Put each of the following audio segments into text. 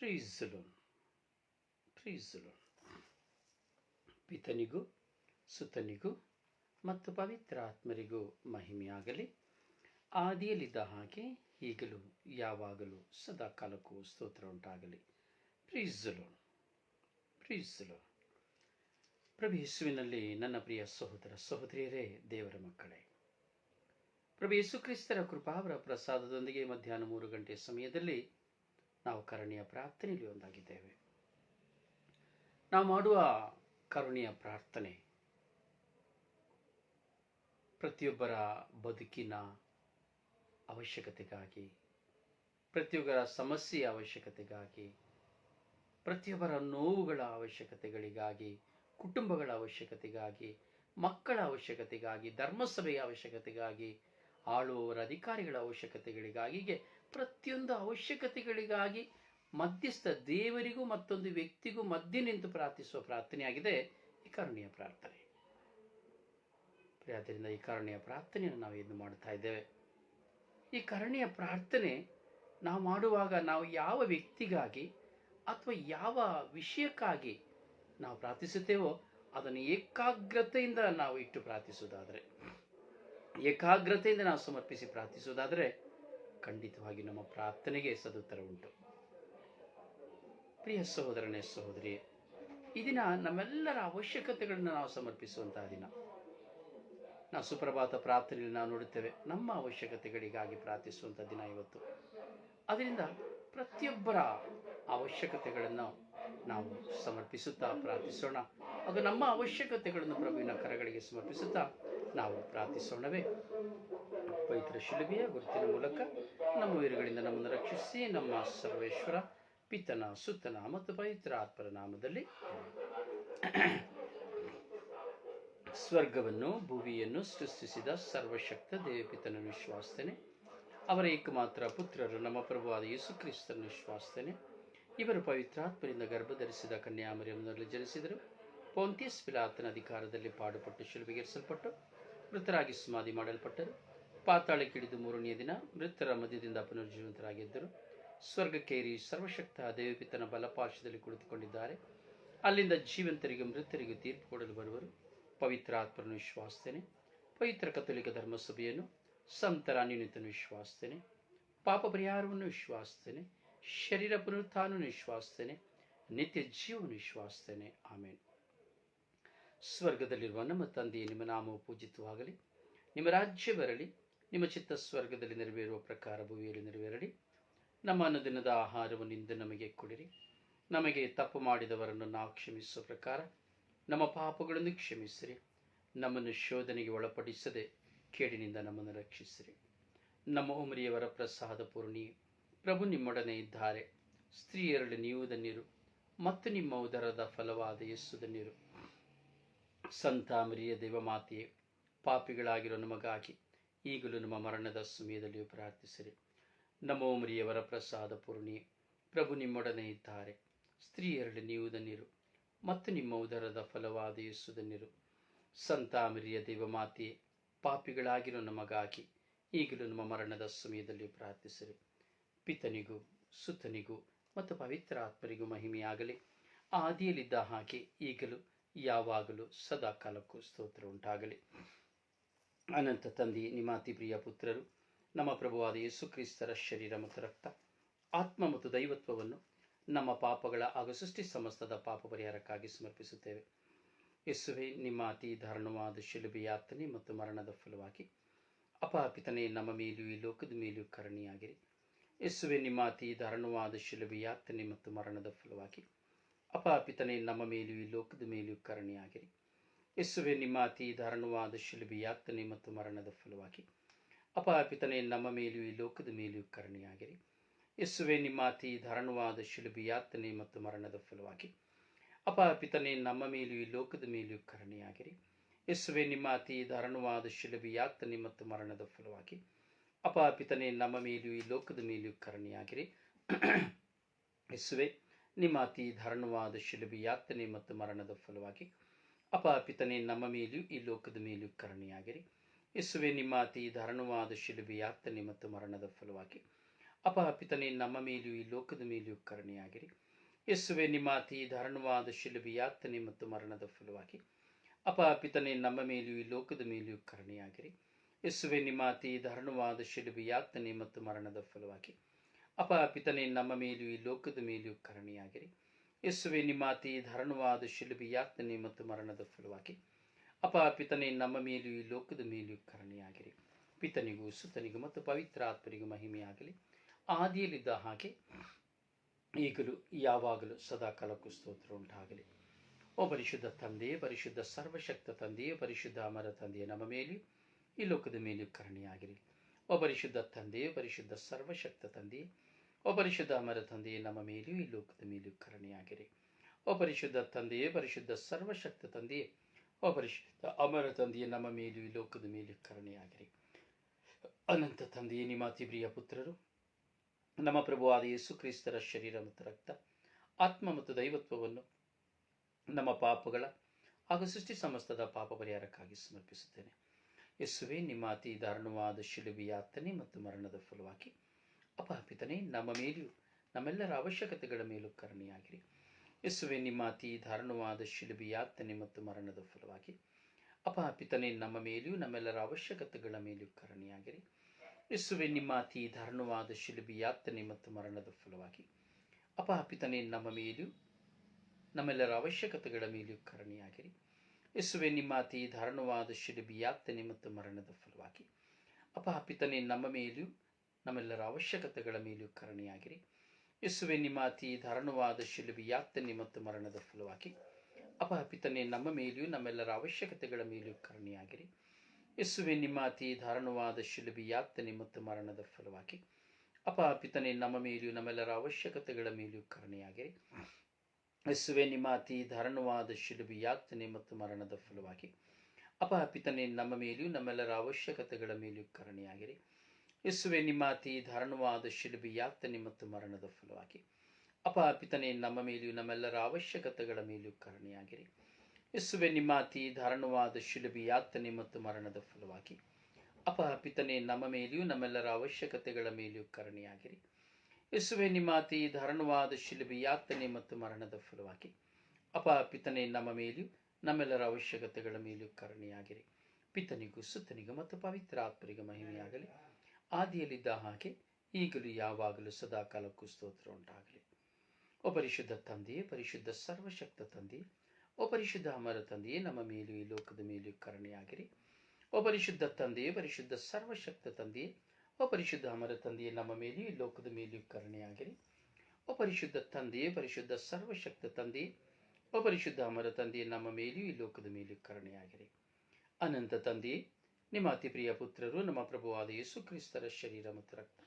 ಪ್ರೀಸಲೋನ್ ಪ್ರೀಸಲೋನ್ ಪಿತನಿಗೂ, ಸುತನಿಗೂ ಮತ್ತು ಪವಿತ್ರ ಆತ್ಮರಿಗೂ ಮಹಿಮೆಯಾಗಲಿ. ಆದಿಯಲ್ಲಿದ್ದ ಹಾಗೆ ಈಗಲೂ ಯಾವಾಗಲೂ ಸದಾ ಕಾಲಕ್ಕೂ ಸ್ತೋತ್ರ ಉಂಟಾಗಲಿ ಪ್ರೀಸಲೋನ್ ಪ್ರೀಸಲೋನ್ ಪ್ರಭು ಯೇಸುವಿನಲ್ಲಿ ನನ್ನ ಪ್ರಿಯ ಸಹೋದರ ಸಹೋದರಿಯರೇ, ದೇವರ ಮಕ್ಕಳೇ. ಪ್ರಭು ಯೇಸು ಕ್ರಿಸ್ತರ ಕೃಪಾವರ ಪ್ರಸಾದದೊಂದಿಗೆ ಮಧ್ಯಾಹ್ನ ಮೂರು ಗಂಟೆ ಸಮಯದಲ್ಲಿ ನಾವು ಕರುಣೆಯ ಪ್ರಾರ್ಥನೆಯಲ್ಲಿ ಒಂದಾಗಿದ್ದೇವೆ. ನಾವು ಮಾಡುವ ಕರುಣೆಯ ಪ್ರಾರ್ಥನೆ ಪ್ರತಿಯೊಬ್ಬರ ಬದುಕಿನ ಅವಶ್ಯಕತೆಗಾಗಿ, ಪ್ರತಿಯೊಬ್ಬರ ಸಮಸ್ಯೆಯ ಅವಶ್ಯಕತೆಗಾಗಿ, ಪ್ರತಿಯೊಬ್ಬರ ನೋವುಗಳ ಅವಶ್ಯಕತೆಗಳಿಗಾಗಿ, ಕುಟುಂಬಗಳ ಅವಶ್ಯಕತೆಗಾಗಿ, ಮಕ್ಕಳ ಅವಶ್ಯಕತೆಗಾಗಿ, ಧರ್ಮಸಭೆಯ ಅವಶ್ಯಕತೆಗಾಗಿ ಆಳುವವರ ಅಧಿಕಾರಿಗಳ ಅವಶ್ಯಕತೆಗಳಿಗಾಗಿಗೆ ಪ್ರತಿಯೊಂದು ಅವಶ್ಯಕತೆಗಳಿಗಾಗಿ ಮಧ್ಯಸ್ಥ ದೇವರಿಗೂ ಮತ್ತೊಂದು ವ್ಯಕ್ತಿಗೂ ಮಧ್ಯೆ ನಿಂತು ಪ್ರಾರ್ಥಿಸುವ ಪ್ರಾರ್ಥನೆಯಾಗಿದೆ ಈ ಕಾರಣೀಯ ಪ್ರಾರ್ಥನೆ. ಆದ್ದರಿಂದ ಈ ಕಾರಣೀಯ ಪ್ರಾರ್ಥನೆಯನ್ನು ನಾವು ಏನು ಮಾಡ್ತಾ ಇದ್ದೇವೆ. ಈ ಕರ್ಣೀಯ ಪ್ರಾರ್ಥನೆ ನಾವು ಮಾಡುವಾಗ ನಾವು ಯಾವ ವ್ಯಕ್ತಿಗಾಗಿ ಅಥವಾ ಯಾವ ವಿಷಯಕ್ಕಾಗಿ ನಾವು ಪ್ರಾರ್ಥಿಸುತ್ತೇವೋ ಅದನ್ನು ಏಕಾಗ್ರತೆಯಿಂದ ನಾವು ಇಟ್ಟು ಪ್ರಾರ್ಥಿಸುವುದಾದರೆ ಏಕಾಗ್ರತೆಯಿಂದ ನಾವು ಸಮರ್ಪಿಸಿ ಪ್ರಾರ್ಥಿಸುವುದಾದರೆ ಖಂಡಿತವಾಗಿ ನಮ್ಮ ಪ್ರಾರ್ಥನೆಗೆ ಸದುತ್ತರ ಉಂಟು. ಪ್ರಿಯ ಸಹೋದರನೇ ಸಹೋದರಿ ಈ ದಿನ ನಮ್ಮೆಲ್ಲರ ಅವಶ್ಯಕತೆಗಳನ್ನು ನಾವು ಸಮರ್ಪಿಸುವಂತಹ ದಿನ. ನಾವು ಸುಪ್ರಭಾತ ಪ್ರಾರ್ಥನೆಯಲ್ಲಿ ನಾವು ನೋಡುತ್ತೇವೆ, ನಮ್ಮ ಅವಶ್ಯಕತೆಗಳಿಗಾಗಿ ಪ್ರಾರ್ಥಿಸುವಂಥ ದಿನ ಇವತ್ತು. ಅದರಿಂದ ಪ್ರತಿಯೊಬ್ಬರ ಅವಶ್ಯಕತೆಗಳನ್ನು ನಾವು ಸಮರ್ಪಿಸುತ್ತಾ ಪ್ರಾರ್ಥಿಸೋಣ. ಅದು ನಮ್ಮ ಅವಶ್ಯಕತೆಗಳನ್ನು ಪ್ರಭುವಿನ ಕರಗಳಿಗೆ ಸಮರ್ಪಿಸುತ್ತಾ ನಾವು ಪ್ರಾರ್ಥಿಸೋಣವೇ. ಪವಿತ್ರ ಶಿಲುಬೆಯ ಗುರುತಿನ ಮೂಲಕ ನಮ್ಮ ವೀರಗಳಿಂದ ನಮ್ಮನ್ನು ರಕ್ಷಿಸಿ, ನಮ್ಮ ಸರ್ವೇಶ್ವರ ಪಿತನ ಸುತ್ತನ ಮತ್ತು ಪವಿತ್ರ ಆತ್ಮರ ನಾಮದಲ್ಲಿ ಸ್ವರ್ಗವನ್ನು, ಭೂಮಿಯನ್ನು ಸೃಷ್ಟಿಸಿದ ಸರ್ವಶಕ್ತ ದೇವಪಿತನನ್ನು ವಿಶ್ವಾಸ್ತೇನೆ. ಅವರ ಏಕಮಾತ್ರ ಪುತ್ರರು ನಮ್ಮ ಪ್ರಭುವಾದ ಯೇಸು ಕ್ರಿಸ್ತನ ವಿಶ್ವಾಸ್ತೇನೆ. ಇವರು ಪವಿತ್ರಾತ್ಮರಿಂದ ಗರ್ಭಧರಿಸಿದ ಕನ್ಯಾಮರಿಯಂನಲ್ಲಿ ಜನಿಸಿದರು. ಪೌಂತಿಯಸ್ ಪಿಲಾತನ ಅಧಿಕಾರದಲ್ಲಿ ಪಾಡುಪಟ್ಟು ಶಿಲುಬೆಗೇರಿಸಲ್ಪಟ್ಟು ಮೃತರಾಗಿ ಸಮಾಧಿ ಮಾಡಲ್ಪಟ್ಟರು. ಪಾತಾಳಕ್ಕಿಳಿದು ಮೂರನೆಯ ದಿನ ಮೃತರ ಮಧ್ಯದಿಂದ ಪುನರ್ಜೀವಂತರಾಗಿದ್ದರು ಸ್ವರ್ಗಕ್ಕೇರಿ ಸರ್ವಶಕ್ತ ದೇವಪಿತನ ಬಲಪಾಶದಲ್ಲಿ ಕುಳಿತುಕೊಂಡಿದ್ದಾರೆ. ಅಲ್ಲಿಂದ ಜೀವಂತರಿಗೆ, ಮೃತರಿಗೆ ತೀರ್ಪು ಕೊಡಲು ಬರುವರು. ಪವಿತ್ರ ಆತ್ಮರನ್ನು ವಿಶ್ವಾಸ್ತೇನೆ ಪವಿತ್ರ ಕಥೋಲಿಕ ಧರ್ಮಸಭೆಯನ್ನು ಸಂತರ ಅನ್ಯೂನ್ಯತನ್ನು ವಿಶ್ವಾಸ್ತೇನೆ ಪಾಪ ಪರಿಹಾರವನ್ನು ವಿಶ್ವಾಸ್ತೇನೆ ಶರೀರ ಪುನರುತ್ಥಾನವನ್ನು ವಿಶ್ವಾಸ್ತೇನೆ ನಿತ್ಯ ಜೀವವನ್ನು ವಿಶ್ವಾಸ್ತೇನೆ ಆಮೇಲೆ ಸ್ವರ್ಗದಲ್ಲಿರುವ ನಮ್ಮ ತಂದೆಯ, ನಿಮ್ಮ ನಾಮವು ಪೂಜಿತವಾಗಲಿ. ನಿಮ್ಮ ರಾಜ್ಯ ಬರಲಿ, ನಿಮ್ಮ ಚಿತ್ತ ಸ್ವರ್ಗದಲ್ಲಿ ನೆರವೇರುವ ಪ್ರಕಾರ ಭೂಮಿಯಲ್ಲಿ ನೆರವೇರಲಿ. ನಮ್ಮ ಅನುದಿನದ ಆಹಾರವನ್ನು ಇಂದು ನಮಗೆ ಕೊಡಿರಿ. ನಮಗೆ ತಪ್ಪು ಮಾಡಿದವರನ್ನು ನಾವು ಕ್ಷಮಿಸುವ ಪ್ರಕಾರ ನಮ್ಮ ಪಾಪಗಳನ್ನು ಕ್ಷಮಿಸಿರಿ. ನಮ್ಮನ್ನು ಶೋಧನೆಗೆ ಒಳಪಡಿಸದೆ ಕೇಡಿನಿಂದ ನಮ್ಮನ್ನು ರಕ್ಷಿಸಿರಿ. ನಮ್ಮ ಉಮರಿಯವರ ಪ್ರಸಾದ ಪೂರ್ಣಿ, ಪ್ರಭು ನಿಮ್ಮೊಡನೆ ಇದ್ದಾರೆ. ಸ್ತ್ರೀಯರಲ್ಲಿ ನೀವು ಧನ್ಯರು ಮತ್ತು ನಿಮ್ಮ ಉದರದ ಫಲವಾದ ಯಸ್ಸು ಧನ್ಯರು ಸಂತ ಮರಿಯ ದೇವಮಾತೆಯೇ, ಪಾಪಿಗಳಾಗಿರೋ ನಮಗಾಗಿ ಈಗಲೂ ನಮ್ಮ ಮರಣದ ಸಮಯದಲ್ಲಿಯೂ ಪ್ರಾರ್ಥಿಸಿರಿ. ನಮೋ ಮರಿಯವರ ಪ್ರಸಾದ ಪೂರ್ಣಿ, ಪ್ರಭು ನಿಮ್ಮೊಡನೆ ಇದ್ದಾರೆ. ಸ್ತ್ರೀಯರಲ್ಲಿ ನೀವು ಧನ್ಯರು, ಮತ್ತು ನಿಮ್ಮ ಉದರದ ಫಲವಾದ ಯಸ್ಸು ಧನ್ಯರು. ಸಂತ ಮರಿಯ ದೇವಮಾತೆಯೇ, ಪಾಪಿಗಳಾಗಿರೋ ನಮಗಾಗಿ ಈಗಲೂ ನಮ್ಮ ಮರಣದ ಸಮಯದಲ್ಲಿ ಪ್ರಾರ್ಥಿಸಿರಿ. ಪಿತನಿಗೂ, ಸುತನಿಗೂ ಮತ್ತು ಪವಿತ್ರ ಆತ್ಮರಿಗೂ ಮಹಿಮೆಯಾಗಲಿ. ಆದಿಯಲ್ಲಿದ್ದ ಹಾಗೆ ಈಗಲೂ ಯಾವಾಗಲೂ ಸದಾ ಕಾಲಕ್ಕೂ ಸ್ತೋತ್ರ ಉಂಟಾಗಲಿ. ಅನಂತ ತಂದೆ, ನಿಮಾತಿ ಪ್ರಿಯ ಪುತ್ರರು, ನಮ್ಮ ಪ್ರಭುವಾದ ಯೇಸು ಕ್ರಿಸ್ತರ ಶರೀರ ಮತ್ತು ರಕ್ತ, ಆತ್ಮ ಮತ್ತು ದೈವತ್ವವನ್ನು ನಮ್ಮ ಪಾಪಗಳ ಹಾಗೂ ಸೃಷ್ಟಿ ಸಮಸ್ತದ ಪಾಪ ಪರಿಹಾರಕ್ಕಾಗಿ ಸಮರ್ಪಿಸುತ್ತೇವೆ. ಯೇಸುವೆ ನಿಮ್ಮ ಅತಿ ದಾರುಣವಾದ ಶಿಲುಬೆ ಯಾತನೆ ಮತ್ತು ಮರಣದ ಫಲವಾಗಿ ಅಪಾಪಿತನೇ ನಮ್ಮ ಮೇಲೂ ಈ ಲೋಕದ ಮೇಲೂ ಕರಣಿಯಾಗಿರಿ. ಯೇಸುವೆ ನಿಮ್ಮ ಅತಿ ದಾರುಣವಾದ ಶಿಲುಬೆ ಯಾತನೆ ಮತ್ತು ಮರಣದ ಫಲವಾಗಿ ಅಪಾಪಿತನೇ ನಮ್ಮ ಮೇಲೆಯೂ ಈ ಲೋಕದ ಮೇಲೆಯೂ ಕರುಣೆಯಾಗಿರಿ. ಯೇಸುವೆ, ನಿಮ್ಮ ಅತಿ ದಾರುಣವಾದ ಶಿಲುಬಿ ಯಾತನೆ ಮತ್ತು ಮರಣದ ಫಲವಾಗಿ. ಅಪಾಪಿತನೇ ನಮ್ಮ ಮೇಲೆಯೂ ಈ ಲೋಕದ ಮೇಲೆಯೂ ಕರುಣೆಯಾಗಿರಿ. ಯೇಸುವೆ, ನಿಮ್ಮ ಅತಿ ದಾರುಣವಾದ ಶಿಲುಬಿ ಯಾತನೆ ಮತ್ತು ಮರಣದ ಫಲವಾಗಿ. ಅಪಾಪಿತನೇ ನಮ್ಮ ಮೇಲೆಯೂ ಈ ಲೋಕದ ಮೇಲೆಯೂ ಕರುಣೆಯಾಗಿರಿ. ಯೇಸುವೆ, ನಿಮ್ಮ ಅತಿ ದಾರುಣವಾದ ಶಿಲುಬಿ ಯಾತನೆ ಮತ್ತು ಮರಣದ ಫಲವಾಗಿ. ಅಪಾಪಿತನೇ ನಮ್ಮ ಮೇಲೆಯೂ ಈ ಲೋಕದ ಮೇಲೆಯೂ ಕರುಣೆಯಾಗಿರಿ. ಯೇಸುವೆ ನಿಮ್ಮ ಅತಿ ದಾರುಣವಾದ ಶಿಲುಬಿ ಯಾತನೆ ಮತ್ತು ಮರಣದ ಫಲವಾಗಿ ಅಪಾಪಿತನೇ ನಮ್ಮ ಮೇಲೆಯೂ ಈ ಲೋಕದ ಮೇಲೆಯೂ ಕರುಣೆಯಾಗಿರಿ. ಯೇಸುವೆ, ನಿಮ್ಮ ಅತಿ ಶಿಲುಬಿ ಯಾತನೆ ಮತ್ತು ಮರಣದ ಫಲವಾಗಿ ಅಪ ಪಿತನೆ ನಮ್ಮ ಮೇಲೆಯೂ ಈ ಲೋಕದ ಮೇಲೆಯೂ ಕರುಣೆಯಾಗಿರಿ. ಯೇಸುವೆ, ನಿಮ್ಮ ಅತಿ ಶಿಲುಬಿ ಯಾತನೆ ಮತ್ತು ಮರಣದ ಫಲವಾಗಿ ಅಪ ಪಿತನೆ ನಮ್ಮ ಮೇಲೆಯೂ ಈ ಲೋಕದ ಮೇಲೆಯೂ ಕರುಣೆಯಾಗಿರಿ. ಯೇಸುವೆ, ನಿಮ್ಮ ಅತಿ ದಾರುಣವಾದ ಶಿಲುಬಿ ಯಾತನೆ ಮತ್ತು ಮರಣದ ಫಲವಾಗಿ ಅಪ ಪಿತನೆ ನಮ್ಮ ಮೇಲೆಯೂ ಈ ಲೋಕದ ಮೇಲೆಯೂ ಕರುಣೆಯಾಗಿರಿ. ಯೇಸುವೆ, ನಿಮ್ಮ ಅತಿ ಧರಣವಾದ ಶಿಲುಬಿ ಯಾತನೆ ಮತ್ತು ಮರಣದ ಫಲವಾಗಿ ಅಪ ಪಿತನೆ ನಮ್ಮ ಮೇಲೆಯೂ ಈ ಲೋಕದ ಮೇಲೆಯೂ ಕರುಣೆಯಾಗಿರಿ. ಪಿತನಿಗೂ, ಸುತನಿಗೂ ಮತ್ತು ಪವಿತ್ರ ಆತ್ಮನಿಗೂ ಮಹಿಮೆಯಾಗಲಿ. ಆದಿಯಲ್ಲಿದ್ದ ಹಾಗೆ ಈಗಲೂ, ಯಾವಾಗಲೂ ಸದಾ ಕಾಲಕ್ಕೂ ಸ್ತೋತ್ರ ಉಂಟಾಗಲಿ. ಓ ಪರಿಶುದ್ಧ ತಂದೆಯೇ, ಪರಿಶುದ್ಧ ಸರ್ವಶಕ್ತ ತಂದೆಯೇ, ಪರಿಶುದ್ಧ ಅಮರ ತಂದೆಯೇ, ನಮ್ಮ ಮೇಲೆಯೂ ಈ ಲೋಕದ ಮೇಲೆಯೂ ಕರುಣೆಯಾಗಿರಿ. ಓ ಪರಿಶುದ್ಧ ತಂದೆಯೇ, ಪರಿಶುದ್ಧ ಸರ್ವಶಕ್ತ ತಂದೆಯೇ ಓ ಪರಿಶುದ್ಧ ಅಮರ ತಂದೆಯೇ ನಮ್ಮ ಮೇಲೆಯೂ ಈ ಲೋಕದ ಮೇಲೆಯೂ ಕರುಣೆಯಾಗಿರಿ ಓ ಪರಿಶುದ್ಧ ತಂದೆಯೇ ಪರಿಶುದ್ಧ ಸರ್ವಶಕ್ತ ತಂದೆಯೇ ಓ ಪರಿಶುದ್ಧ ಅಮರ ತಂದೆಯೇ ನಮ್ಮ ಮೇಲೂ ಈ ಲೋಕದ ಮೇಲೆಯೂ ಕರುಣೆಯಾಗಿರಿ ಅನಂತ ತಂದೆಯೇ ನಿಮ್ಮ ಅತಿ ಪ್ರಿಯ ಪುತ್ರರು, ನಮ್ಮ ಪ್ರಭುವಾದ ಯೇಸು ಕ್ರಿಸ್ತರ ಶರೀರ ಮತ್ತು ರಕ್ತ, ಆತ್ಮ ಮತ್ತು ದೈವತ್ವವನ್ನು ನಮ್ಮ ಪಾಪಗಳ ಹಾಗೂ ಸೃಷ್ಟಿ ಸಮಸ್ತದ ಪಾಪ ಪರಿಹಾರಕ್ಕಾಗಿ ಸಮರ್ಪಿಸುತ್ತೇನೆ. ಯೇಸುವೆ, ನಿಮ್ಮ ಅತಿ ದಾರುಣವಾದ ಮತ್ತು ಮರಣದ ಫಲವಾಗಿ ಅಪಹಪಿತನೆ ನಮ್ಮ ಮೇಲೂ ನಮ್ಮೆಲ್ಲರ ಅವಶ್ಯಕತೆಗಳ ಮೇಲೂ ಕರುಣೆಯಾಗಿರಿ. ಯೇಸುವೆ, ನಿಮ್ಮ ಅತಿ ದಾರುಣವಾದ ಶಿಲುಬಿ ಯಾತನೆ ಮತ್ತು ಮರಣದ ಫಲವಾಗಿ. ಅಪಹಪಿತನೆ ನಮ್ಮ ಮೇಲೂ ನಮ್ಮೆಲ್ಲರ ಅವಶ್ಯಕತೆಗಳ ಮೇಲೂ ಕರುಣೆಯಾಗಿರಿ. ಯೇಸುವೆ, ನಿಮ್ಮ ಅತಿ ದಾರುಣವಾದ ಶಿಲುಬಿ ಯಾತನೆ ಮತ್ತು ಮರಣದ ಫಲವಾಗಿ. ಅಪಹಪಿತನೆ ನಮ್ಮ ಮೇಲೂ ನಮ್ಮೆಲ್ಲರ ಅವಶ್ಯಕತೆಗಳ ಮೇಲೂ ಕರುಣೆಯಾಗಿರಿ. ಯೇಸುವೆ, ನಿಮ್ಮ ಅತಿ ಧಾರಣವಾದ ಶಿಲುಬಿ ಯಾತನೆ ಮತ್ತು ಮರಣದ ಫಲವಾಗಿ. ಅಪಹಪಿತನೆ ನಮ್ಮ ಮೇಲೆಯೂ ನಮ್ಮೆಲ್ಲರ ಅವಶ್ಯಕತೆಗಳ ಮೇಲೂ ಕರುಣೆಯಾಗಿರಿ. ಯಸುವೆ, ನಿಮ್ಮ ಧಾರಣವಾದ ಶಿಲುಬಿ ಯಾತನೆ ಮತ್ತು ಮರಣದ ಫಲವಾಗಿ ಅಪಹಪಿತನೆ ನಮ್ಮ ಮೇಲೆಯೂ ನಮ್ಮೆಲ್ಲರ ಅವಶ್ಯಕತೆಗಳ ಮೇಲೂ ಕರುಣೆಯಾಗಿರಿ. ಯಸುವೆ, ನಿಮ್ಮ ಧಾರಣವಾದ ಶಿಲುಬಿ ಯಾತನೆ ಮತ್ತು ಮರಣದ ಫಲವಾಗಿ ಅಪಹಪಿತನೆ ನಮ್ಮ ಮೇಲೆಯೂ ನಮ್ಮೆಲ್ಲರ ಅವಶ್ಯಕತೆಗಳ ಮೇಲೂ ಕರುಣೆಯಾಗಿರಿ. ಯೇಸುವೆ, ನಿಮ್ಮ ಧಾರಣವಾದ ಶಿಲುಬಿ ಯಾತನೆ ಮತ್ತು ಮರಣದ ಫಲವಾಗಿ ಅಪಹಪಿತನೆ ನಮ್ಮ ಮೇಲೆಯೂ ನಮ್ಮೆಲ್ಲರ ಅವಶ್ಯಕತೆಗಳ ಮೇಲೂ ಕರುಣೆಯಾಗಿರಿ. ಯೇಸುವೆ, ನಿಮ್ಮ ಅತಿ ಧಾರಣವಾದ ಶಿಲುಬೆ ಯಾತನೆ ಮತ್ತು ಮರಣದ ಫಲವಾಗಿ. ಅಪಹಪಿತನೆ ನಮ್ಮ ಮೇಲೆಯೂ ನಮ್ಮೆಲ್ಲರ ಅವಶ್ಯಕತೆಗಳ ಮೇಲೆಯೂ ಕರುಣೆಯಾಗಿರಿ. ಯೇಸುವೆ, ನಿಮ್ಮ ಅತಿ ಧಾರಣವಾದ ಶಿಲುಬೆ ಯಾತನೆ ಮತ್ತು ಮರಣದ ಫಲವಾಗಿ. ಅಪಹಪಿತನೆ ನಮ್ಮ ಮೇಲೆಯೂ ನಮ್ಮೆಲ್ಲರ ಅವಶ್ಯಕತೆಗಳ ಮೇಲೆಯೂ ಕರುಣೆಯಾಗಿರಿ. ಯೇಸುವೆ, ನಿಮ್ಮ ಅತಿ ಧಾರಣವಾದ ಶಿಲುಬಿಯಾಗ್ತನೆ ಮತ್ತು ಮರಣದ ಫಲವಾಗಿ. ಅಪಹಪಿತನೆ ನಮ್ಮ ಮೇಲೆಯೂ ನಮ್ಮೆಲ್ಲರ ಅವಶ್ಯಕತೆಗಳ ಮೇಲೆಯೂ ಕರುಣೆಯಾಗಿರಿ. ಪಿತನಿಗೂ ಸುತ್ತನಿಗೂ ಮತ್ತು ಪವಿತ್ರ ಆತ್ಮರಿಗೂ ಮಹಿಮೆಯಾಗಲಿ. ಆದಿಯಲ್ಲಿದ್ದ ಹಾಗೆ ಈಗಲೂ ಯಾವಾಗಲೂ ಸದಾ ಕಾಲಕ್ಕೂ ಸ್ತೋತ್ರ ಉಂಟಾಗಲಿ. ಓ ಪರಿಶುದ್ಧ ತಂದೆಯೇ, ಪರಿಶುದ್ಧ ಸರ್ವಶಕ್ತ ತಂದೆಯೇ, ಓ ಪರಿಶುದ್ಧ ಅಮರ ತಂದೆಯೇ, ನಮ್ಮ ಮೇಲೂ ಈ ಲೋಕದ ಮೇಲೂ ಕರುಣೆಯಾಗಿರಿ. ಓ ಪರಿಶುದ್ಧ ತಂದೆಯೇ, ಪರಿಶುದ್ಧ ಸರ್ವಶಕ್ತ ತಂದೆಯೇ, ಓ ಪರಿಶುದ್ಧ ಅಮರ ತಂದೆಯೇ, ನಮ್ಮ ಮೇಲೂ ಈ ಲೋಕದ ಮೇಲೂ ಕರುಣೆಯಾಗಿರಿ. ಓ ಪರಿಶುದ್ಧ ತಂದೆಯೇ, ಪರಿಶುದ್ಧ ಸರ್ವಶಕ್ತ ತಂದೆಯೇ, ಓ ಪರಿಶುದ್ಧ ಅಮರ ತಂದೆಯೇ, ನಮ್ಮ ಮೇಲೂ ಈ ಲೋಕದ ಮೇಲೂ ಕರುಣೆಯಾಗಿರಿ. ಅನಂತ ತಂದೆಯೇ ನಿಮ್ಮ ಅತಿ ಪ್ರಿಯ ಪುತ್ರರು, ನಮ್ಮ ಪ್ರಭುವಾದ ಯೇಸು ಕ್ರಿಸ್ತರ ಶರೀರ ಮತ್ತು ರಕ್ತ.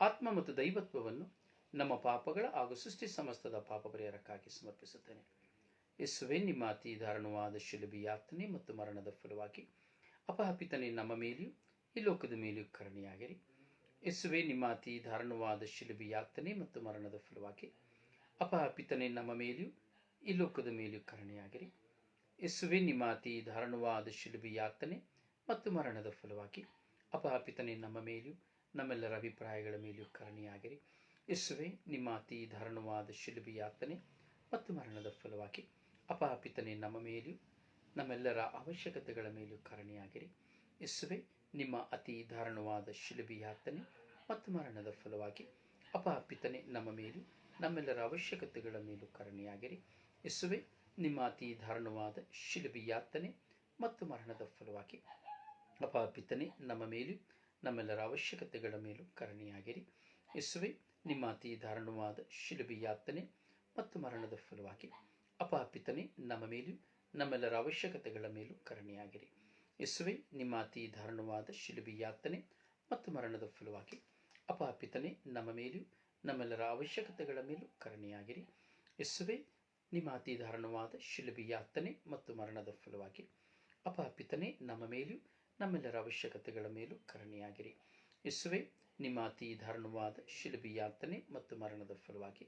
ಆತ್ಮ ಮತ್ತು ದೈವತ್ವವನ್ನು ನಮ್ಮ ಪಾಪಗಳ ಹಾಗೂ ಸೃಷ್ಟಿ ಸಮಸ್ತದ ಪಾಪ ಪರಿಹಾರಕ್ಕಾಗಿ ಸಮರ್ಪಿಸುತ್ತೇನೆ. ಯೇಸುವೆ, ನಿಮ್ಮ ಅತಿ ದಾರುಣವಾದ ಶಿಲುಬಿ ಯಾತನೆ ಮತ್ತು ಮರಣದ ಫಲವಾಗಿ ಅಪಹಪಿತನೆ ನಮ್ಮ ಮೇಲೆಯೂ ಈ ಲೋಕದ ಮೇಲೆಯೂ ಕರುಣೆಯಾಗಿರಿ. ಯೇಸುವೆ, ನಿಮ್ಮ ಅತಿ ದಾರುಣವಾದ ಶಿಲುಬಿ ಯಾತನೆ ಮತ್ತು ಮರಣದ ಫಲವಾಗಿ ಅಪಹಪಿತನೆ ನಮ್ಮ ಮೇಲೆಯೂ ಈ ಲೋಕದ ಮೇಲೆಯೂ ಕರುಣೆಯಾಗಿರಿ. ಯೇಸುವೆ, ನಿಮ್ಮ ಅತಿ ದಾರುಣವಾದ ಶಿಲುಬಿ ಯಾತನೆ ಮತ್ತು ಮರಣದ ಫಲವಾಗಿ ಅಪಹಪಿತನೆ ನಮ್ಮ ಮೇಲೆಯೂ, ನಮ್ಮೆಲ್ಲರ ಅಭಿಪ್ರಾಯಗಳ ಮೇಲೆಯೂ ಕರುಣೆಯಾಗಿರಿ. ಯೇಸುವೆ, ನಿಮ್ಮ ಅತಿ ದಾರುಣವಾದ ಶಿಲುಬಿಯಾತನೆ ಮತ್ತು ಮರಣದ ಫಲವಾಗಿ ಅಪಹಪಿತನೆ ನಮ್ಮ ಮೇಲೆಯೂ, ನಮ್ಮೆಲ್ಲರ ಅವಶ್ಯಕತೆಗಳ ಮೇಲೂ ಕರುಣೆಯಾಗಿರಿ. ಯೇಸುವೆ, ನಿಮ್ಮ ಅತಿ ಧಾರಣವಾದ ಶಿಲುಬಿಯಾತನೆ ಮತ್ತು ಮರಣದ ಫಲವಾಗಿ ಅಪಾಪಿತನೆ ನಮ್ಮ ಮೇಲೂ ನಮ್ಮೆಲ್ಲರ ಅವಶ್ಯಕತೆಗಳ ಮೇಲೂ ಕರುಣೆಯಾಗಿರಿ. ಯೇಸುವೆ, ನಿಮ್ಮ ಅತಿ ಧಾರಣವಾದ ಶಿಲುಬಿಯಾತನೆ ಮತ್ತು ಮರಣದ ಫಲವಾಗಿ ಅಪಹಪಿತನೆ ನಮ್ಮ ಮೇಲೂ, ನಮ್ಮೆಲ್ಲರ ಅವಶ್ಯಕತೆಗಳ ಮೇಲೂ ಕರಣಿಯಾಗಿರಿ. ಯೇಸುವೆ, ನಿಮ್ಮ ಅತಿ ದಾರುಣವಾದ ಶಿಲುಬಿ ಮತ್ತು ಮರಣದ ಫಲವಾಗಿ ಅಪಾಪಿತನೇ ನಮ್ಮ ಮೇಲೂ, ನಮ್ಮೆಲ್ಲರ ಅವಶ್ಯಕತೆಗಳ ಮೇಲೂ ಕರಣಿಯಾಗಿರಿ. ಯೇಸುವೆ, ನಿಮ್ಮ ಅತಿ ದಾರುಣವಾದ ಶಿಲುಬಿ ಯಾತನೆ ಮತ್ತು ಮರಣದ ಫಲವಾಗಿ ಅಪಾಪಿತನೇ ನಮ್ಮ ಮೇಲೂ, ನಮ್ಮೆಲ್ಲರ ಅವಶ್ಯಕತೆಗಳ ಮೇಲೂ ಕರಣಿಯಾಗಿರಿ. ಯೇಸುವೆ, ನಿಮ್ಮ ಅತಿ ದಾರುಣವಾದ ಶಿಲುಬಿ ಮತ್ತು ಮರಣದ ಫಲವಾಗಿ ಅಪಾಪಿತನೇ ನಮ್ಮ ಮೇಲೂ ನಮ್ಮೆಲ್ಲರ ಅವಶ್ಯಕತೆಗಳ ಮೇಲೂ ಕರಣಿಯಾಗಿರಿ. ಯೇಸುವೆ, ನಿಮ್ಮ ಅತಿ ದಾರುಣವಾದ ಶಿಲುಬಿಯಾತನೆ ಮತ್ತು ಮರಣದ ಫಲವಾಗಿ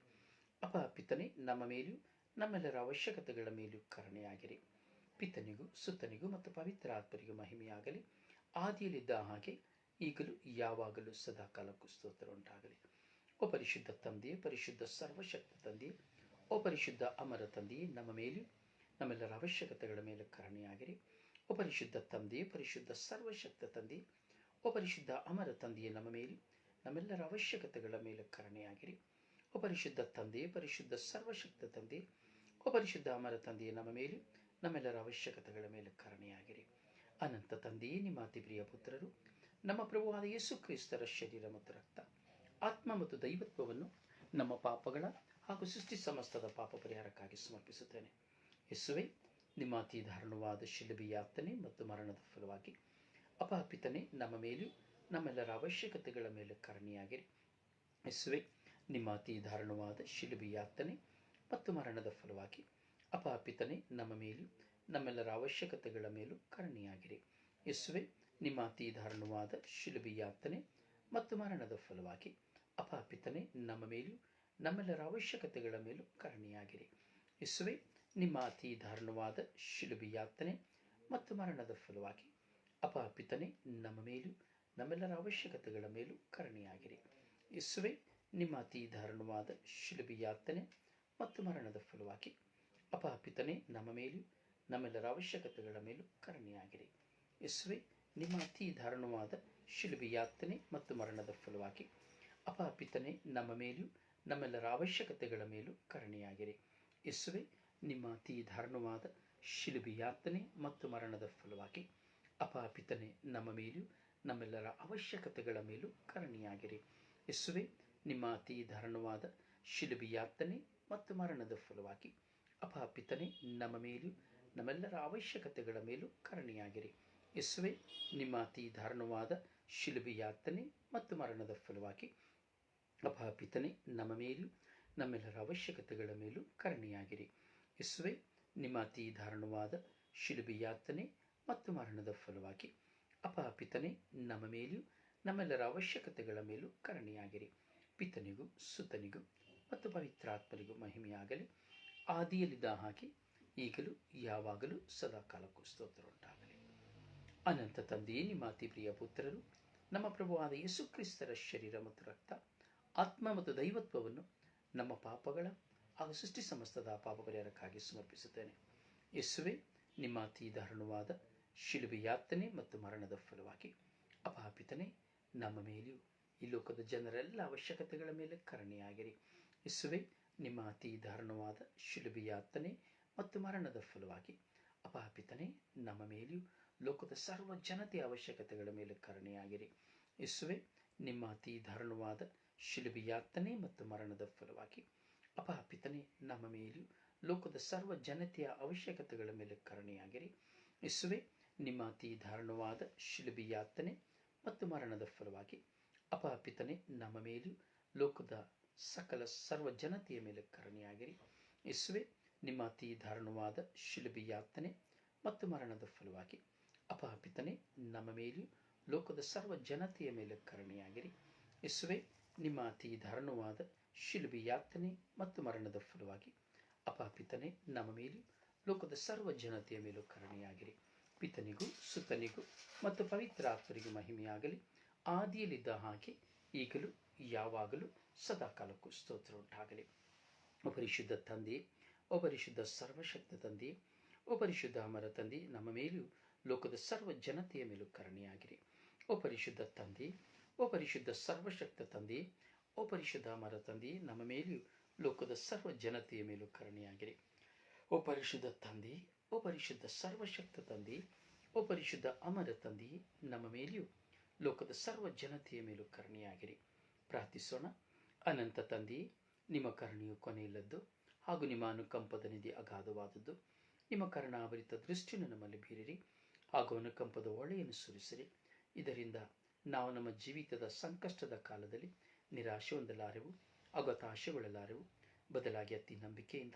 ಅಪಹಪಿತನೆ ನಮ್ಮ ಮೇಲೂ, ನಮ್ಮೆಲ್ಲರ ಅವಶ್ಯಕತೆಗಳ ಮೇಲೂ ಕರಣಿಯಾಗಿರಿ. ಪಿತನಿಗೂ ಸುತ್ತನಿಗೂ ಮತ್ತು ಪವಿತ್ರ ಆತ್ಮರಿಗೂ ಮಹಿಮೆಯಾಗಲಿ. ಆದಿಯಲ್ಲಿದ್ದ ಹಾಗೆ ಈಗಲೂ, ಯಾವಾಗಲೂ ಸದಾ ಕಾಲಕ್ಕೂ ಸ್ತೋತ್ರ ಉಂಟಾಗಲಿ ಓ ಪರಿಶುದ್ಧ ತಂದೆಯೇ, ಪರಿಶುದ್ಧ ಸರ್ವಶಕ್ತ ತಂದೆಯೇ, ಓ ಪರಿಶುದ್ಧ ಅಮರ ತಂದೆಯೇ, ನಮ್ಮ ಮೇಲೂ ನಮ್ಮೆಲ್ಲರ ಅವಶ್ಯಕತೆಗಳ ಮೇಲೆ ಕರುಣೆಯಾಗಿರಿ. ಓ ಪರಿಶುದ್ಧ ತಂದೆಯೇ ಪರಿಶುದ್ಧ ಸರ್ವಶಕ್ತ ತಂದೆ ಉಪರಿಶುದ್ಧ ಪರಿಶುದ್ಧ ಅಮರ ತಂದೆಯೇ ನಮ್ಮ ಮೇಲೆ. ನಮ್ಮೆಲ್ಲರ ಅವಶ್ಯಕತೆಗಳ ಮೇಲೆ ಕರುಣೆಯಾಗಿರಿ. ಓ ಪರಿಶುದ್ಧ ತಂದೆಯೇ ಪರಿಶುದ್ಧ ಸರ್ವಶಕ್ತ ತಂದೆ ಉಪರಿಶುದ್ಧ ಪರಿಶುದ್ಧ ಅಮರ ತಂದೆಯೇ ನಮ್ಮ ಮೇಲೆ. ನಮ್ಮೆಲ್ಲರ ಅವಶ್ಯಕತೆಗಳ ಮೇಲೆ ಕರುಣೆಯಾಗಿರಿ. ಅನಂತ ತಂದೆಯೇ ನಿಮ್ಮ ಅತಿ ಪ್ರಿಯ ಪುತ್ರರು. ನಮ್ಮ ಪ್ರಭುವಾದ ಯೇಸು ಕ್ರಿಸ್ತರ ಶರೀರ ಮತ್ತು ರಕ್ತ, ಆತ್ಮ ಮತ್ತು ದೈವತ್ವವನ್ನು ನಮ್ಮ ಪಾಪಗಳ ಹಾಗೂ ಸೃಷ್ಟಿ ಸಮಸ್ತದ ಪಾಪ ಪರಿಹಾರಕ್ಕಾಗಿ ಸಮರ್ಪಿಸುತ್ತೇನೆ. ಯೇಸುವೆ ನಿಮ್ಮ ಅತಿ ದಾರುಣವಾದ ಮತ್ತು ಮರಣದ ಫಲವಾಗಿ ಅಪಾಪಿತನೆ ನಮ್ಮ ಮೇಲೂ ನಮ್ಮೆಲ್ಲರ ಅವಶ್ಯಕತೆಗಳ ಮೇಲೆ ಕರಣಿಯಾಗಿರಿ. ಯೇಸುವೆ, ನಿಮ್ಮ ಅತಿ ದಾರುಣವಾದ ಶಿಲುಬಿಯಾತನೆ ಮತ್ತು ಮರಣದ ಫಲವಾಗಿ ಅಪಾಪಿತನೆ ನಮ್ಮ ಮೇಲೂ ನಮ್ಮೆಲ್ಲರ ಅವಶ್ಯಕತೆಗಳ ಮೇಲೂ ಕರಣಿಯಾಗಿರಿ. ಯೇಸುವೆ, ನಿಮ್ಮ ಅತಿ ದಾರುಣವಾದ ಶಿಲುಬಿಯಾತನೆ ಮತ್ತು ಮರಣದ ಫಲವಾಗಿ ಅಪಾಪಿತನೆ ನಮ್ಮ ಮೇಲೂ ನಮ್ಮೆಲ್ಲರ ಅವಶ್ಯಕತೆಗಳ ಮೇಲೂ ಕರಣಿಯಾಗಿರಿ. ಯೇಸುವೆ ನಿಮ್ಮ ಅತಿ ದಾರುಣವಾದ ಶಿಲುಬಿಯಾತನೆ ಮತ್ತು ಮರಣದ ಫಲವಾಗಿ ಅಪಾಪಿತನೆ ನಮ್ಮ ಮೇಲೂ ನಮ್ಮೆಲ್ಲರ ಅವಶ್ಯಕತೆಗಳ ಮೇಲೂ ಕರುಣೆಯಾಗಿರಿ. ಯೇಸುವೆ, ನಿಮ್ಮ ಅತಿ ದಾರುಣವಾದ ಶಿಲುಬಿಯಾತನೆ ಮತ್ತು ಮರಣದ ಫಲವಾಗಿ ಅಪಾಪಿತನೆ ನಮ್ಮ ಮೇಲೂ ನಮ್ಮೆಲ್ಲರ ಅವಶ್ಯಕತೆಗಳ ಮೇಲೂ ಕರುಣೆಯಾಗಿರಿ. ಯೇಸುವೆ, ನಿಮ್ಮ ಅತಿ ದಾರುಣವಾದ ಶಿಲುಬಿಯಾತನೆ ಮತ್ತು ಮರಣದ ಫಲವಾಗಿ ಅಪಾಪಿತನೆ ನಮ್ಮ ಮೇಲೂ ನಮ್ಮೆಲ್ಲರ ಅವಶ್ಯಕತೆಗಳ ಮೇಲೂ ಕರುಣೆಯಾಗಿರಿ. ಯೇಸುವೆ ನಿಮ್ಮ ಅತಿ ದಾರುಣವಾದ ಶಿಲುಬಿಯಾತನೆ ಮತ್ತು ಮರಣದ ಫಲವಾಗಿ ಅಪಾಪಿತನೆ ನಮ್ಮ ಮೇಲೂ, ನಮ್ಮೆಲ್ಲರ ಅವಶ್ಯಕತೆಗಳ ಮೇಲೂ ಕರಣಿಯಾಗಿರಿ. ಯೇಸುವೆ, ನಿಮ್ಮ ಅತಿ ದಾರುಣವಾದ ಶಿಲುಬಿಯಾತನೆ ಮತ್ತು ಮರಣದ ಫಲವಾಗಿ ಅಪಾಪಿತನೆ ನಮ್ಮ ಮೇಲೂ, ನಮ್ಮೆಲ್ಲರ ಅವಶ್ಯಕತೆಗಳ ಮೇಲೂ ಕರಣಿಯಾಗಿರಿ. ಯೇಸುವೆ, ನಿಮ್ಮ ಅತಿ ದಾರುಣವಾದ ಶಿಲುಬಿಯಾತನೆ ಮತ್ತು ಮರಣದ ಫಲವಾಗಿ ಅಪಾಪಿತನೆ ನಮ್ಮ ಮೇಲೂ, ನಮ್ಮೆಲ್ಲರ ಅವಶ್ಯಕತೆಗಳ ಮೇಲೂ ಕರುಣೆಯಾಗಿರಿ. ಯೇಸುವೆ, ನಿಮ್ಮ ಅತಿ ದಾರುಣವಾದ ಶಿಲುಬಿಯಾತನೆ ಮತ್ತು ಮರಣದ ಫಲವಾಗಿ ಅಪಾಪಿತನೆ ನಮ್ಮ ಮೇಲೂ ನಮ್ಮೆಲ್ಲರ ಅವಶ್ಯಕತೆಗಳ ಮೇಲೂ ಕರಣಿಯಾಗಿರಿ. ಪಿತನಿಗೂ ಸುತನಿಗೂ ಮತ್ತು ಪವಿತ್ರಾತ್ಮನಿಗೂ ಮಹಿಮೆಯಾಗಲಿ. ಆದಿಯಲ್ಲಿದ್ದ ಹಾಗೆ ಈಗಲೂ ಯಾವಾಗಲೂ ಸದಾ ಕಾಲಕ್ಕೂ ಸ್ತೋತ್ರ ಉಂಟಾಗಲಿ ಅನಂತ ತಂದೆಯೇ, ನಿಮ್ಮ ಅತಿ ಪ್ರಿಯ ಪುತ್ರರು, ನಮ್ಮ ಪ್ರಭುವಾದ ಯೇಸು ಕ್ರಿಸ್ತರ ಶರೀರ ಮತ್ತು ರಕ್ತ, ಆತ್ಮ ಮತ್ತು ದೈವತ್ವವನ್ನು ನಮ್ಮ ಪಾಪಗಳ ಹಾಗೂ ಸೃಷ್ಟಿ ಸಮಸ್ತದ ಪಾಪ ಪರಿಹಾರಕ್ಕಾಗಿ ಸಮರ್ಪಿಸುತ್ತೇನೆ. ಯೇಸುವೆ, ನಿಮ್ಮ ಅತಿ ದಾರುಣವಾದ ಶಿಲುಬೆ ಮತ್ತು ಮರಣದ ಫಲವಾಗಿ ಅಪಾಪಿತನೆ ನಮ್ಮ ಮೇಲೆಯೂ ಈ ಲೋಕದ ಜನರೆಲ್ಲ ಅವಶ್ಯಕತೆಗಳ ಮೇಲೆ ಕರುಣೆಯಾಗಿರಿ. ಯೇಸುವೆ, ನಿಮ್ಮ ಅತಿ ದಾರುಣವಾದ ಶಿಲುಬೆ ಮತ್ತು ಮರಣದ ಫಲವಾಗಿ ಅಪಾಪಿತನೆ ನಮ್ಮ ಮೇಲೆಯೂ ಲೋಕದ ಸರ್ವ ಜನತೆಯ ಅವಶ್ಯಕತೆಗಳ ಮೇಲೆ ಕರುಣೆಯಾಗಿರಿ. ಯೇಸುವೆ, ನಿಮ್ಮ ಅತಿ ದಾರುಣವಾದ ಶಿಲುಬೆ ಮತ್ತು ಮರಣದ ಫಲವಾಗಿ ಅಪಾಪಿತನೆ ನಮ್ಮ ಮೇಲೂ. ಲೋಕದ ಸರ್ವ ಜನತೆಯ ಅವಶ್ಯಕತೆಗಳ ಮೇಲೆ ಕರುಣೆಯಾಗಿರಿ. ಇಸುವೆ ನಿಮ್ಮ ಅತಿ ದಾರುಣವಾದ ಶಿಲುಬಿಯಾತನೆ ಮತ್ತು ಮರಣದ ಫಲವಾಗಿ ಅಪಾಪಿತನೆ ನಮ್ಮ ಮೇಲೂ. ಲೋಕದ ಸಕಲ ಸರ್ವ ಜನತೆಯ ಮೇಲೆ ಕರುಣೆಯಾಗಿರಿ. ಇಸುವೆ ನಿಮ್ಮ ಅತಿ ದಾರುಣವಾದ ಶಿಲುಬಿಯಾತನೆ ಮತ್ತು ಮರಣದ ಫಲವಾಗಿ ಅಪಹಪಿತನೆ ನಮ್ಮ ಮೇಲೂ. ಲೋಕದ ಸರ್ವ ಜನತೆಯ ಮೇಲೆ ಕರುಣೆಯಾಗಿರಿ. ಇಸುವೆ ನಿಮ್ಮ ಅತಿ ದಾರುಣವಾದ ಶಿಲುಬೆ ಮತ್ತು ಮರಣದ ಫಲವಾಗಿ ಅಪಾಪಿತನೆ ನಮ್ಮ ಮೇಲೆ, ಲೋಕದ ಸರ್ವ ಜನತೆಯ ಮೇಲೂ ಕರುಣೆಯಾಗಿರಿ. ಪಿತನಿಗೂ, ಸುತನಿಗೂ ಮತ್ತು ಪವಿತ್ರ ಆತ್ಮರಿಗೂ ಮಹಿಮೆಯಾಗಲಿ. ಆದಿಯಲ್ಲಿದ್ದ ಹಾಗೆ ಈಗಲೂ, ಯಾವಾಗಲೂ, ಸದಾಕಾಲಕ್ಕೂ ಸ್ತೋತ್ರ ಉಂಟಾಗಲಿ ಉಪರಿಶುದ್ಧ ಪರಿಶುದ್ಧ ತಂದೆ ಒಪರಿಶುದ್ಧ ಸರ್ವಶಕ್ತ ತಂದೆ ಓ ಪರಿಶುದ್ಧ ಅಮರ ತಂದೆ ನಮ್ಮ ಮೇಲೂ, ಲೋಕದ ಸರ್ವ ಜನತೆಯ ಮೇಲೂ ಕರುಣೆಯಾಗಿರಿ. ಉಪರಿಶುದ್ಧ ಪರಿಶುದ್ಧ ತಂದೆ ಓ ಸರ್ವಶಕ್ತ ತಂದೆ ಓ ಪರಿಶುದ್ಧ ಅಮರ ತಂದೆ ನಮ್ಮ ಮೇಲೂ ಲೋಕದ ಸರ್ವ ಜನತೆಯ ಮೇಲೂ ಕರುಣೆಯಾಗಿರಿ ಓ ಪರಿಶುದ್ಧ ತಂದೆ ಓ ಪರಿಶುದ್ಧ ಸರ್ವಶಕ್ತ ತಂದೆ ಓ ಪರಿಶುದ್ಧ ಅಮರ ತಂದೆ ನಮ್ಮ ಮೇಲೆಯೂ ಲೋಕದ ಸರ್ವ ಜನತೆಯ ಮೇಲೂ ಕರುಣೆಯಾಗಿರಿ ಪ್ರಾರ್ಥಿಸೋಣ. ಅನಂತ ತಂದೆ, ನಿಮ್ಮ ಕರುಣೆಯು ಕೊನೆಯಿಲ್ಲದ್ದು ಹಾಗೂ ನಿಮ್ಮ ಅನುಕಂಪದ ನಿಧಿ ಅಗಾಧವಾದದ್ದು. ನಿಮ್ಮ ಕರುಣಾಭರಿತ ದೃಷ್ಟಿಯನ್ನು ನಮ್ಮಲ್ಲಿ ಬೀರಿರಿ ಹಾಗೂ ಅನುಕಂಪದ ಒಳೆಯನ್ನು ಸುರಿಸಿರಿ. ಇದರಿಂದ ನಾವು ನಮ್ಮ ಜೀವಿತದ ಸಂಕಷ್ಟದ ಕಾಲದಲ್ಲಿ ನಿರಾಶೆ ಹೊಂದಲಾರೆವು ಹತಾಶೆಗೊಳ್ಳಲಾರೆವು ಬದಲಾಗಿ ಅತಿ ನಂಬಿಕೆಯಿಂದ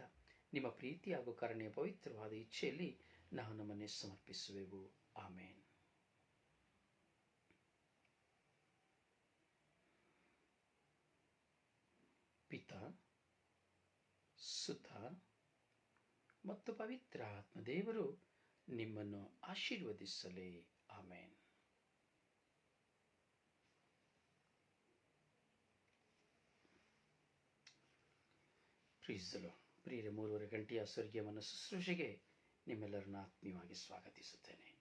ನಿಮ್ಮ ಪ್ರೀತಿ ಹಾಗೂ ಕರುಣೆಯ ಪವಿತ್ರವಾದ ಇಚ್ಛೆಯಲ್ಲಿ ನಾವು ನಮ್ಮನ್ನೇ ಸಮರ್ಪಿಸುವೆವು. ಆಮೇನ್. ಪಿತ, ಸುತ ಮತ್ತು ಪವಿತ್ರ ಆತ್ಮದೇವರು ನಿಮ್ಮನ್ನು ಆಶೀರ್ವದಿಸಲಿ. ಆಮೇನ್. ಪ್ರೀಸಲು ಪ್ರಿಯರ ಮೂರುವರೆ ಗಂಟೆಯ ಸ್ವರ್ಗೀಯ ಮನಸ್ಸು ನಿಮ್ಮೆಲ್ಲರನ್ನ ಆತ್ಮೀಯವಾಗಿ ಸ್ವಾಗತಿಸುತ್ತೇನೆ.